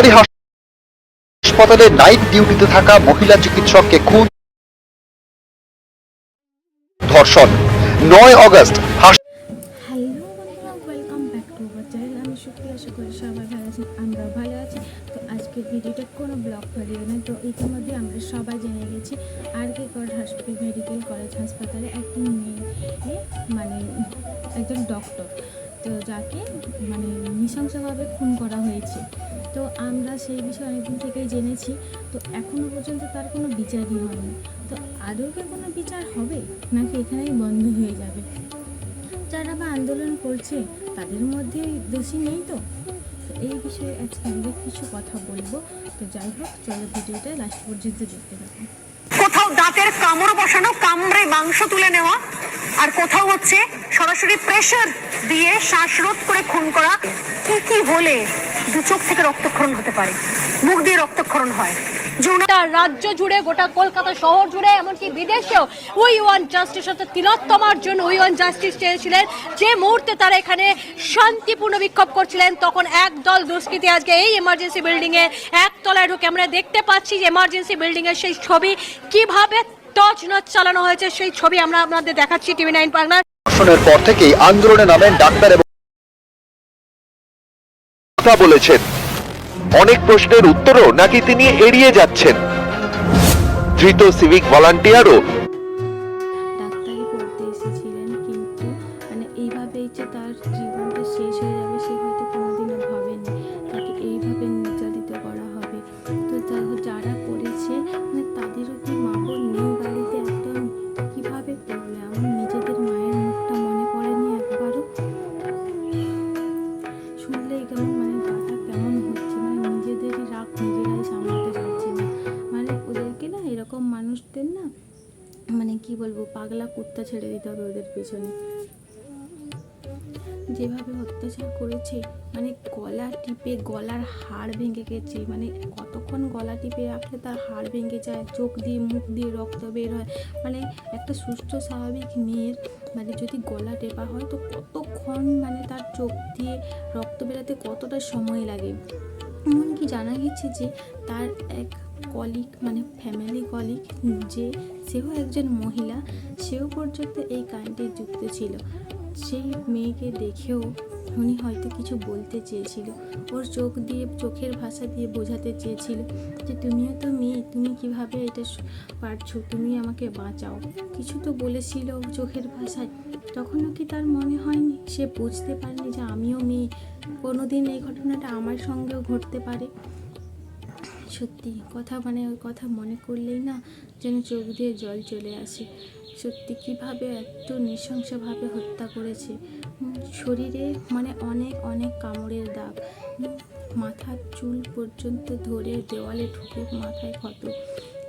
সরকারি হাসপাতালে নাইট ডিউটিতে থাকা মহিলা চিকিৎসককে খুন। ধর্ষণ। নয় অগস্ট করি সবাই ভালো আমরা ভালো আছি। তো কোনো আমরা সবাই জেনে গেছি আর কে মেডিকেল কলেজ হাসপাতালে একটি মেয়ে মানে একজন ডক্টর তো যাকে মানে নৃশংসভাবে খুন করা হয়েছে। তো আমরা সেই বিষয়ে অনেকদিন থেকেই জেনেছি। তো এখনও পর্যন্ত তার কোনো বিচারই হয়নি। তো আদৌ কি কোনো বিচার হবে? নাকি এখানেই বন্ধ হয়ে যাবে? যারা বা আন্দোলন করছে, তাদের মধ্যে দোষী নেই তো? এই বিষয়ে আজকে আমরা কিছু কথা বলব। তো যাই হোক, চলো ভিডিওটা লাস্ট পর্যন্ত দেখতে থাকুন। কোথাও দাঁতের কামড় বসানো, কামড়ে মাংস তুলে আর কোথাও হচ্ছে সরাসরি প্রেশার দিয়ে শ্বাসরোধ করে খুন করা, কি কি হলে দু চোখ থেকে রক্তক্ষরণ হতে পারে? মুখ দিয়ে রক্তক্ষরণ হয়। রাজ্য জুড়ে, গোটা কলকাতা শহর জুড়ে, এমনকি বিদেশেও উই ওয়ান জাস্টিস অর্থাৎ তিলোত্তমার জন্য উই ওয়ান জাস্টিস চেয়েছিলেন। যে মুহূর্তে তারা এখানে শান্তিপূর্ণ বিক্ষোভ করছিলেন, তখন একদল দুষ্কৃতী আজকে এই এমার্জেন্সি বিল্ডিং এ একতলায় ঢুকে আমরা দেখতে পাচ্ছি যে এমার্জেন্সি বিল্ডিং এর সেই ছবি কীভাবে টচ নচ চালানো হয়েছে। সেই ছবি আমরা আপনাদের দেখাচ্ছি টিভি নাইন পার্টনার ধর্ষণের পর থেকেই আন্দোলনে নামেন ডাক্তার এবং কথা বলেছেন। অনেক প্রশ্নের উত্তরও নাকি তিনি এড়িয়ে যাচ্ছেন। ধৃত সিভিক ভলান্টিয়ারও পাগলা কুত্তা ছেড়ে দিতে হবে ওদের পেছনে। যেভাবে অত্যাচার করেছে মানে গলা টিপে গলার হাড় ভেঙে গেছে মানে কতক্ষণ গলা টিপে রাখলে তার হাড় ভেঙে যায়, চোখ দিয়ে, মুখ দিয়ে রক্ত বের হয়। মানে একটা সুস্থ, স্বাভাবিক মেয়ের মানে যদি গলা টেপা হয়, তো কতক্ষণ মানে তার চোখ দিয়ে রক্ত বেরাতে কতটা সময় লাগে? এমনকি জানা গেছে যে তার এক কলিগ মানে ফ্যামিলি কলিগ, যে সেও একজন মহিলা, সেও পর্যন্ত এই কাণ্ডে যুক্ত ছিল। সেই মেয়েকে দেখেও উনি হয়তো কিছু বলতে চেয়েছিল। ওর চোখ দিয়ে, চোখের ভাষা দিয়ে বোঝাতে চেয়েছিল যে, তুমিও তো মেয়ে, তুমি কীভাবে এটা পারছ? তুমি আমাকে বাঁচাও। কিছু তো বলেছিল চোখের ভাষায়। তখনও কি তার মনে হয়নি? সে বুঝতে পারেনি যে, আমিও মেয়ে। কোনোদিন এই ঘটনাটা আমার সঙ্গেও ঘটতে পারে। সত্যি, কথা মানে ওই কথা মনে করলেই না যেন চোখ দিয়ে জল চলে আসে। সত্যি, কীভাবে এত নৃশংসভাবে হত্যা করেছে। শরীরে মানে অনেক অনেক কামড়ের দাগ। মাথার চুল পর্যন্ত ধরে দেওয়ালে ঢুকে মাথায় ক্ষত।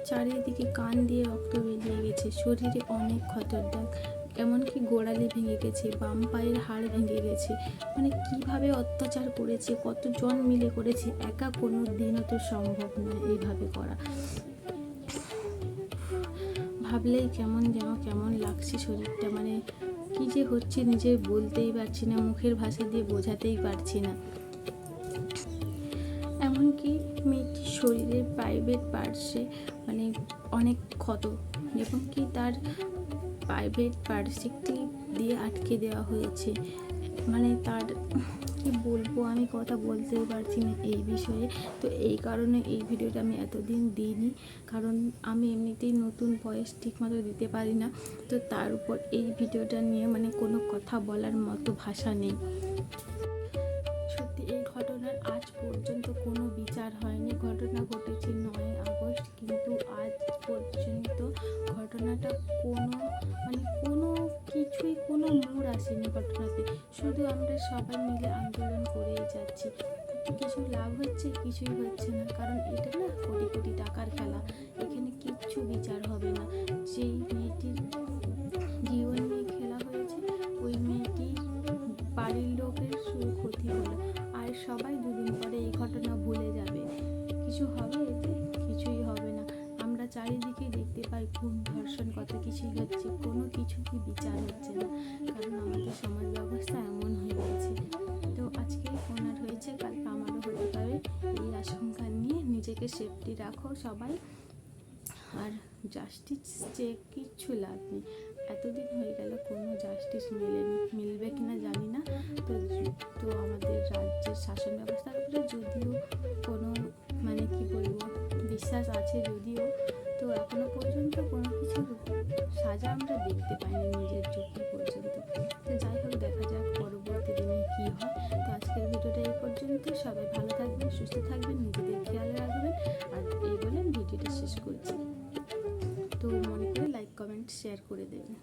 চারিদিকে কান দিয়ে রক্ত বেরিয়ে গেছে। শরীরে অনেক ক্ষতর দাগ। এমনকি গোড়ালি ভেঙে গেছে, বাম পায়ের হাড় ভেঙে গেছে। মানে কীভাবে অত্যাচার করেছে, কতজন মিলে করেছে, একা কোনো দিনও তো সম্ভব নয় এইভাবে করা। ভাবলেই কেমন যেন কেমন লাগছে শরীরটা মানে কি যে হচ্ছে নিজে বলতেই পারছি না, মুখের ভাষা দিয়ে বোঝাতেই পারছি না। এমনকি মেয়েটির শরীরের প্রাইভেট পার্টসে মানে অনেক ক্ষত এবং কি তার প্রাইভেট পার্সিকটি দিয়ে আটকে দেওয়া হয়েছে। মানে তার, কি বলব, আমি কথা বলতেই পারছি না এই বিষয়ে। তো এই কারণে এই ভিডিওটা আমি এতদিন দিইনি। কারণ আমি এমনিতেই নতুন বয়স ঠিকমতো দিতে পারি না। তো তার উপর এই ভিডিওটা নিয়ে মানে কোনো কথা বলার মতো ভাষা নেই। আজ পর্যন্ত কোনো বিচার হয়নি। ঘটনা ঘটেছে নয় আগস্ট, কিন্তু আজ পর্যন্ত ঘটনাটা কোনো মানে কোনো কিছুই, কোনো মোড় আসেনি ঘটনাতে। শুধু আমরা সবাই মিলে আন্দোলন করে যাচ্ছি। কিছু লাভ হচ্ছে, কিছুই হচ্ছে না। কারণ এটা না কোটি কোটি টাকার খেলা। এখানে কিচ্ছু বিচার হবে না। যেই মেয়েটির চারিদিকে দেখতে পাই খুব ধর্ষণ কত কিছুই হচ্ছে, কোনো কিছু কি বিচার হচ্ছে না, কারণ আমাদের সমাজ ব্যবস্থা এমন হয়ে গেছে। তো আজকে ওনার হয়েছে কালকে আমারও হতে পারে, এই আশঙ্কা নিয়ে নিজেকে সেফটি রাখো সবাই। আর জাস্টিস চেয়ে কিচ্ছু লাভ নেই, এতদিন হয়ে গেল, কোনো জাস্টিস মেলেনি মিলবে কিনা সাজা আমরা দেখতে পাইনি নিজের চোখে পর্যন্ত। তো যাই হোক, দেখা যাক পরবর্তী দিনে কী হয়। তো আজকের ভিডিওটা এই পর্যন্ত। সবাই ভালো থাকবেন, সুস্থ থাকবেন, নিজেদের খেয়াল রাখবেন। আর এই বলে ভিডিওটা শেষ করছি। তো মনে করে লাইক কমেন্ট শেয়ার করে দেবেন।